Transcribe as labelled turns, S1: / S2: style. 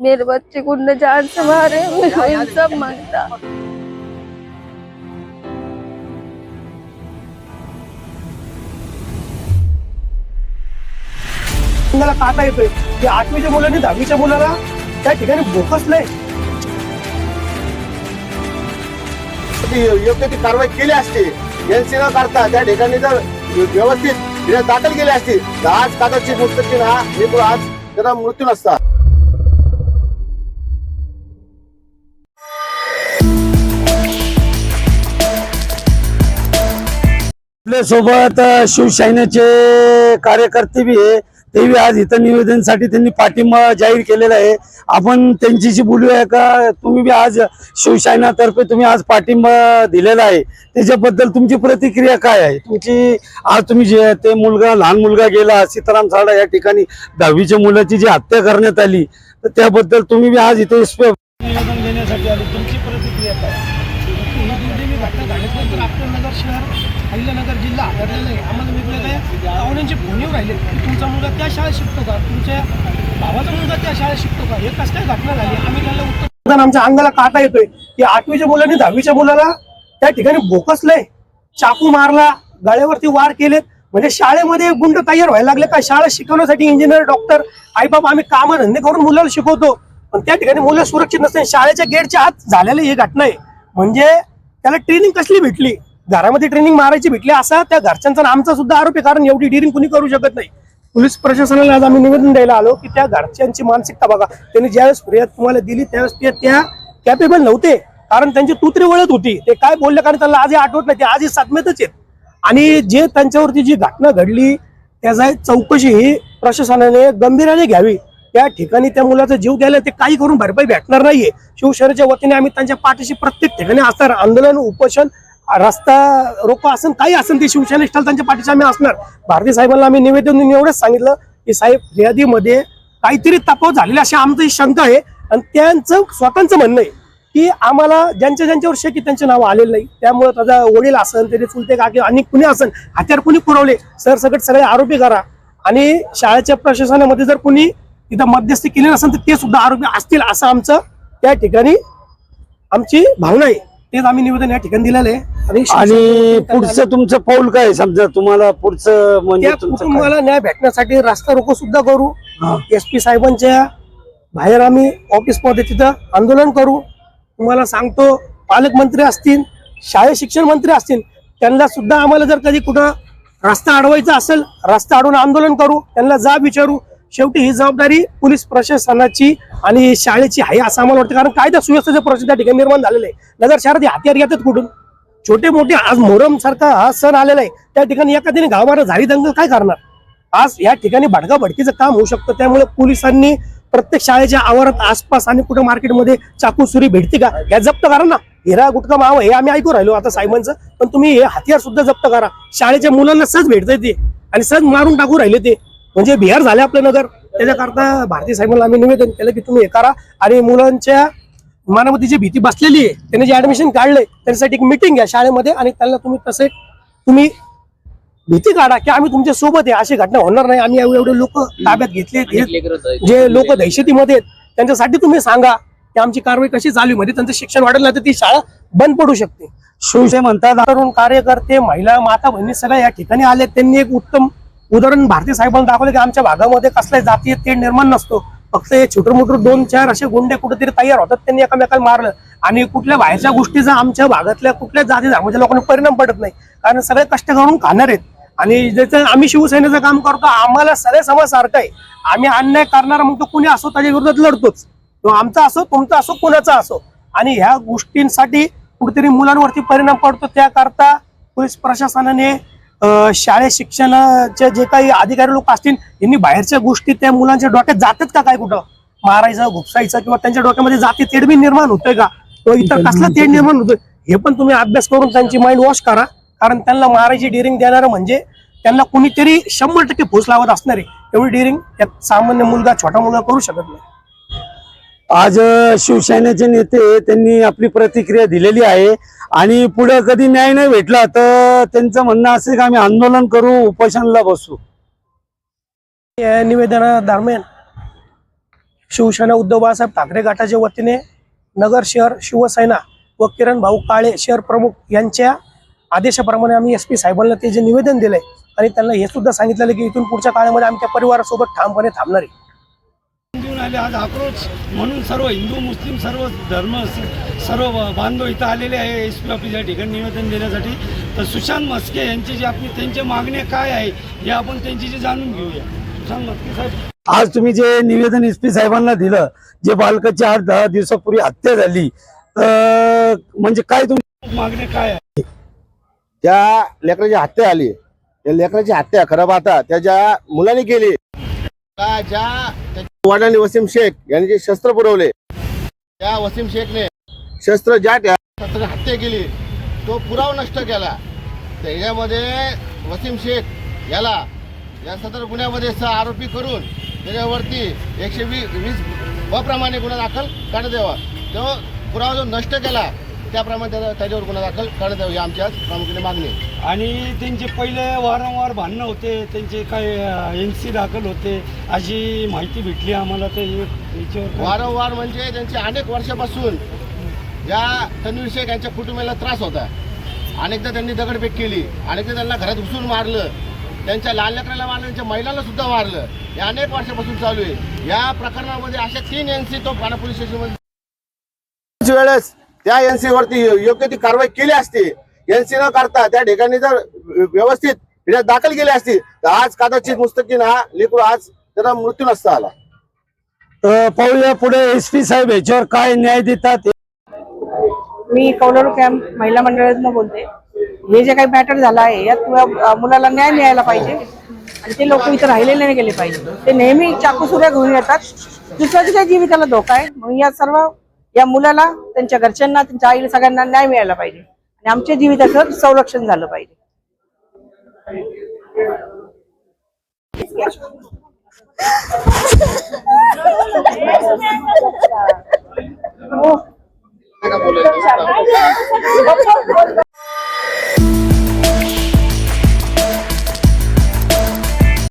S1: मेरे बच्चे को न जान से मारे मैं सब मांगता।
S2: तुम्हाला काटा येतोय? की आठवीच्या मुलांनी दहावीच्या मुलाला त्या ठिकाणी बोकसलंय?
S3: ती योग्य ती कारवाई केली असते. एनसी न करता त्या ठिकाणी जर व्यवस्थित गुन्हे दाखल केले असतील तर आज कदाचित मुस्तकीन हा मी आज त्याचा मृत्यू नसता.
S4: आपल्यासोबत शिवसेनेचे कार्यकर्ते बी आहे. ते बी आज इथं निवेदनसाठी त्यांनी पाठिंबा जाहीर केलेला आहे. आपण त्यांच्याशी बोलूया का? तुम्ही बी आज शिवसेनातर्फे तुम्ही आज पाठिंबा दिलेला आहे. त्याच्याबद्दल तुमची प्रतिक्रिया काय आहे? तुमची आज तुम्ही जे ते मुलगा लहान मुलगा गेला सीताराम साडा या ठिकाणी दहावीच्या मुलाची जी हत्या करण्यात आली तर त्याबद्दल तुम्ही बी आज इथे
S2: निवेदन देण्यासाठी आले. तुमची प्रतिक्रिया काय
S5: ही दुर्दैवी घटना झाल्यानंतर आपलं नगर शहर अहिल्यानगर जिल्हा आहे. आम्हाला वेगवेगळ्या पाहुण्यांचे फोन राहिले. की तुमचा मुलगा त्या शाळेत शिकतो का? तुमच्या भावाचा मुलगा त्या शाळेत शिकतो का? हे कसं काय घटना झाली? आम्ही त्याला उत्तर
S2: आमच्या अंगाला काटा येतोय. की आठवीच्या मुलांनी दहावीच्या मुलाला त्या ठिकाणी बोकसलंय चाकू मारला गळ्यावरती वार केलेत. म्हणजे शाळेमध्ये गुंड तयार व्हायला लागले का? शाळा शिकवण्यासाठी इंजिनियर डॉक्टर आईबाप आम्ही काम धंदे करून मुलाला शिकवतो. पण त्या ठिकाणी मुलं सुरक्षित नसते शाळेच्या गेटच्या आत झालेली ही घटना आहे. म्हणजे त्याला ट्रेनिंग कसली भेटली? घरामध्ये ट्रेनिंग मारायची भेटली असा त्या घरच्यांचा आमचा सुद्धा आरोप आहे कारण एवढी डिरिंग कुणी करू शकत नाही. पोलीस प्रशासनाला आज आम्ही निवेदन द्यायला आलो की त्या घरच्यांची मानसिकता बघा. त्यांनी ज्यावेळेस फिर्याद तुम्हाला दिली त्यावेळेस ते त्या कॅपेबल नव्हते. कारण त्यांची तुतरी वळत होती. ते काय बोलले कारण त्यांना आजही आठवत नाही ते आजही साधमेतच आहेत. आणि जे त्यांच्यावरती जी घटना घडली त्याचा चौकशी ही प्रशासनाने गंभीराने घ्यावी. त्या ठिकाणी त्या मुलाचा जीव द्यायला ते काही करून भरपाई भेटणार नाहीये. शिवसेनेच्या वतीने आम्ही त्यांच्या पाठीशी प्रत्येक ठिकाणी असणार आंदोलन उपोषण रस्ता रोको असन काही असेल ते शिवसेना त्यांच्या पाठीशी आम्ही असणार. भारतीय साहेबांना आम्ही निवेदन देऊन एवढंच सांगितलं की साहेब फिर्यादीमध्ये काहीतरी तफावत झालेली अशी आमची शंका आहे. आणि त्यांचं स्वतःचं म्हणणं आहे की आम्हाला ज्यांच्या ज्यांच्यावर शक त्यांचे नाव आलेलं नाही. त्यामुळे त्याचा वडील असन त्याचे चुलते काके आणि कुणी असन हत्यार कुणी पुरवले सरसकट सगळे आरोपी करा. आणि शाळेच्या प्रशासनामध्ये जर कुणी तिथं मध्यस्थी केली नसेल तर ते सुद्धा आरोपी असतील असं आमचं त्या ठिकाणी आमची भावना आहे. तेच आम्ही निवेदन या ठिकाणी दिलेलं आहे. आणि
S4: पुढचं तुमचं पाऊल काय? समजा तुम्हाला पुढचं म्हणजे
S2: त्या
S4: तुमचं काय?
S2: कुटुंबाला न्याय भेटण्यासाठी रस्ता रोको सुद्धा करू.
S4: हा.
S2: एस पी साहेबांच्या बाहेर आम्ही ऑफिसमध्ये तिथं आंदोलन करू. तुम्हाला सांगतो पालकमंत्री असतील शाळा शिक्षण मंत्री असतील त्यांना सुद्धा आम्हाला जर कधी कुठं रस्ता अडवायचा असेल रस्ता अडवून आंदोलन करू त्यांना जाब विचारू. शेवटी ही जबाबदारी पोलीस प्रशासनाची आणि शाळेची आहे असं आम्हाला वाटतं. कारण कायदा सुव्यवस्थेचं प्रश्न त्या ठिकाणी निर्माण झालेलं आहे. नगर शहरात हे हत्यार येतात कुठून? छोटे मोठे आज मोहरम सारखा हा सण आलेला आहे. त्या ठिकाणी एखाद्याने गावाला झाली दंगल काय करणार? आज या ठिकाणी भडका भडकीचं काम होऊ शकतं. त्यामुळे पोलिसांनी प्रत्येक शाळेच्या आवारात आसपास आणि कुठं मार्केटमध्ये चाकू सुरी भेटते का? या जप्त करा ना. हिरा गुटखा माव हे आम्ही ऐकू राहिलो आता साहेबांचं. पण तुम्ही हे हथियार सुद्धा जप्त करा. शाळेच्या मुलांना सहज भेटतंय ते. आणि सहज मारून टाकू राहिले ते. म्हणजे बिहार झाले आपलं नगर. त्याच्याकरता भारतीय साहेबांना आम्ही निवेदन केलं की तुम्ही हे करा. आणि मुलांच्या मनामध्ये जी भीती बसलेली आहे त्याने जे ऍडमिशन काढलंय त्यासाठी एक मिटिंग घ्या शाळेमध्ये आणि त्यांना तुम्ही तसे तुम्ही भीती काढा की आम्ही तुमच्यासोबत आहे अशी घटना होणार नाही. आम्ही एवढे एवढे लोक ताब्यात घेतले जे लोक दहशतीमध्ये आहेत त्यांच्यासाठी तुम्ही सांगा की आमची कारवाई कशी चालू म्हणजे त्यांचं शिक्षण वाढलं नाही तर ती शाळा बंद पडू शकते.
S4: शिवसेना म्हणतात
S2: तरुण कार्यकर्ते महिला माता बहिणी सगळ्या या ठिकाणी आले त्यांनी एक उत्तम उदाहरण भारतीय साहेबांना दाखवलं की आमच्या भागामध्ये कसलाही जातीय तेढ निर्माण नसतो. फक्त हे छोटे मोठे दोन चार असे गुंडे कुठेतरी तयार होतात त्यांनी एकामेकाला मारलं. आणि कुठल्या बाहेरच्या गोष्टीचा आमच्या भागातल्या कुठल्या जाती धर्माच्या म्हणजे लोकांना परिणाम पडत नाही. कारण सगळे कष्ट करून खाणार आहेत. आणि ज्याचं आम्ही शिवसेनेचं काम करतो आम्हाला सगळे समाज सारखं आहे. आम्ही अन्याय करणारा मग तो कुणी असो त्याच्या विरोधात लढतोच. तो आमचा असो तुमचा असो कुणाचा असो. आणि ह्या गोष्टींसाठी कुठेतरी मुलांवरती परिणाम पडतो. त्याकरता पोलीस प्रशासनाने अं, शाळेत शिक्षणाचे जे काही अधिकारी लोक असतील यांनी बाहेरच्या गोष्टी त्या मुलांच्या डोक्यात जातात का काय कुठं? मारायचं घुपसायचं किंवा त्यांच्या डोक्यामध्ये जाती तेढबी निर्माण होतोय का? तो इतर कसला तेढ निर्माण होतोय? हे पण तुम्ही अभ्यास करून त्यांची माइंड वॉश करा. कारण त्यांना मारायची डिरिंग देणारं म्हणजे त्यांना कुणीतरी शंभर टक्के फूस लावत असणार आहे. एवढी डिरिंग एक सामान्य मुलगा छोटा मुलगा करू शकत नाही.
S4: आज शिवसेनेचे नेते त्यांनी आपली प्रतिक्रिया दिलेली आहे आणि पुढे कधी न्याय नाही भेटला तर त्यांचं म्हणणं असं की आम्ही आंदोलन करू उपोषणला बसू.
S2: या निवेदनादरम्यान शिवसेना उद्धव बाळासाहेब ठाकरे गटाच्या वतीने नगर शहर शिवसेना व किरण भाऊ काळे शहर प्रमुख यांच्या आदेशाप्रमाणे आम्ही एस पी साहेबांना ते जे निवेदन दिलंय आणि त्यांना हे सुद्धा सांगितलेलं की इथून पुढच्या काळामध्ये आमच्या परिवारासोबत ठामपणे थांबणार आहे.
S4: आले आज आक्रोश म्हणून सर्व हिंदू मुस्लिम सर्व धर्म सर्व बांधव इथं आलेले आहे एस पी ऑफिस या ठिकाणी निवेदन देण्यासाठी. तर सुशांत मस्के यांची जी आपली त्यांच्या मागण्या काय आहे हे आपण त्यांची जी जाणून घेऊया. सुशांत मस्के साहेब. आज तुम्ही जे निवेदन एस पी साहेबांना दिलं जे बालकाची आठ दहा दिवसापूर्वी हत्या झाली तर म्हणजे काय तुमची मागण्या काय आहे
S3: त्या लेकराची हत्या आली. त्या लेकराची हत्या खरं पाहता त्या ज्या मुलाने केली वडिलांनी वसीम शेख यांनी जे शस्त्र पुरवले त्या वसीम शेखने शस्त्र ज्या त्या शस्त्राने हत्या केली तो पुरावा नष्ट केला त्याच्यामध्ये वसीम शेख याला या सदर गुन्ह्यामध्ये सह आरोपी करून त्याच्यावरती एकशे वीस वीस अप्रमाणे गुन्हा दाखल करण्यात यावा तो पुरावा जो नष्ट केला त्याप्रमाणे त्याच्यावर गुन्हा दाखल करण्यात यावा ही आमची आज प्रामुख्याने मागणी.
S4: आणि त्यांचे पहिले वारंवार भांडणं होते त्यांचे काय एन सी दाखल होते अशी माहिती भेटली आम्हाला याच्यावर. काय-
S3: वारंवार म्हणजे त्यांचे अनेक वर्षापासून या तन्वीर शेख यांच्या कुटुंबाला त्रास होता. अनेकदा त्यांनी दगडफेक केली अनेकदा त्यांना घरात घुसून मारलं त्यांच्या लहान लेकराला मारलं त्यांच्या महिलाला सुद्धा मारलं. हे अनेक वर्षापासून चालू आहे. या प्रकरणामध्ये अशा तीन एन सी तो ठाणा पोलीस स्टेशनमध्ये वेळेस त्या एन सी वरती योग्य ती कारवाई केली असती. एन सी न करता त्या ठिकाणी जर व्यवस्थित फिर्याद दाखल केली असती तर आज कदाचित मुस्तकीन हा लेकरू आज त्याचा मृत्यू नसता आला.
S4: तर पाहूया पुढे एस पी साहेब याच्यावर काय न्याय देतात.
S6: मी कौलरू कॅम्प महिला मंडळातनं बोलते. हे जे काही मॅटर झालं आहे यात मुलाला न्याय मिळायला पाहिजे. आणि ते लोक इथं राहिलेले नाही गेले पाहिजे. ते नेहमी चाकूसुऱ्या घेऊन येतात. दुसऱ्याच्या जीविताला धोका आहे. म्हणून या सर्व या मुलाला त्यांच्या घरच्यांना त्यांच्या आईला सगळ्यांना न्याय मिळायला पाहिजे. आणि आमच्या जीविताचं संरक्षण झालं पाहिजे.